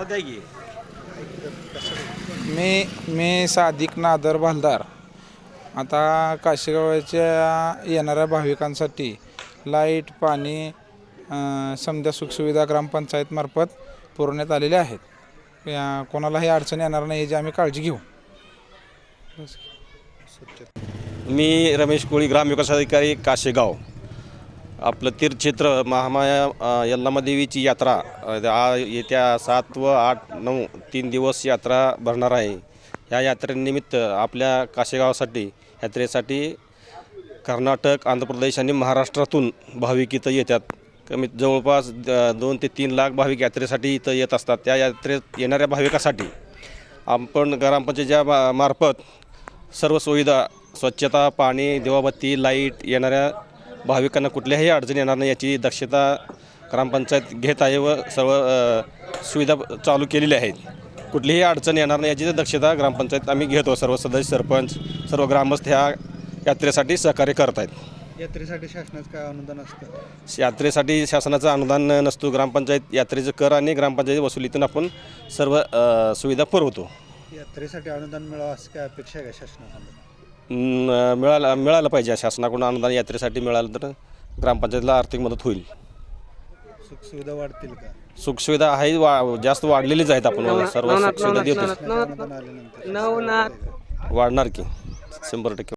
आता द्या की. मी मी सादिक नादर भालदार. आता काशीगावाच्या येणाऱ्या भाविकांसाठी लाइट पाणी अं, समजा सुखसुविधा ग्रामपंचायतमार्फत पुरवण्यात आलेल्या आहेत. या कोणालाही अडचण येणार नाही याची आम्ही काळजी घेऊ. मी रमेश कोळी ग्रामविकास अधिकारी काशेगाव. आपलं तीर्थक्षेत्र महामाया यल्लामादेवीची यल्लामा देवीची यात्रा आ- येत्या सात व आठ नऊ तीन दिवस यात्रा भरणार आहे. या यात्रेनिमित्त आपल्या काशेगावासाठी यात्रेसाठी कर्नाटक आंध्र प्रदेश आणि महाराष्ट्रातून भाविक इथं येतात. कमीत जवळपास द- दोन ते तीन लाख भाविक यात्रेसाठी इथं येत असतात. त्या यात्रेत येणाऱ्या भाविकासाठी आपण ग्रामपंचायतच्या मा- मार्फत सर्व सुविधा स्वच्छता पाणी दिवाबत्ती लाइट येणाऱ्या भाविकांना कुठल्याही अडचण येणार नाही याची दक्षता ग्रामपंचायत घेत आहे व सर्व सुविधा चालू केलेल्या आहेत. कुठलीही अडचण येणार नाही याची दक्षता ग्रामपंचायत आम्ही घेतो सर्व सदस्य सरपंच सर्व ग्रामस्थ ह्या यात्रेसाठी सहकार्य करत आहेत. यात्रेसाठी शासनाचं काय अनुदान असतं? यात्रेसाठी शासनाचं अनुदान नसतो. ग्रामपंचायत यात्रेचं कर आणि ग्रामपंचायत वसुलीतून आपण सर्व सुविधा पुरवतो. यात्रेसाठी अनुदान मिळावं असं काय अपेक्षा आहे का शासनाकडून मिळालं मिळालं पाहिजे शासनाकडून अनुदान यात्रेसाठी मिळालं तर ग्रामपंचायतीला आर्थिक मदत होईल. सुखसुविधा वाढतील का? सुखसुविधा आहे वा जास्त वाढलेलीच आहेत आपण सर्व सुखसुविधा देतो वाढणार की शंभर टक्के.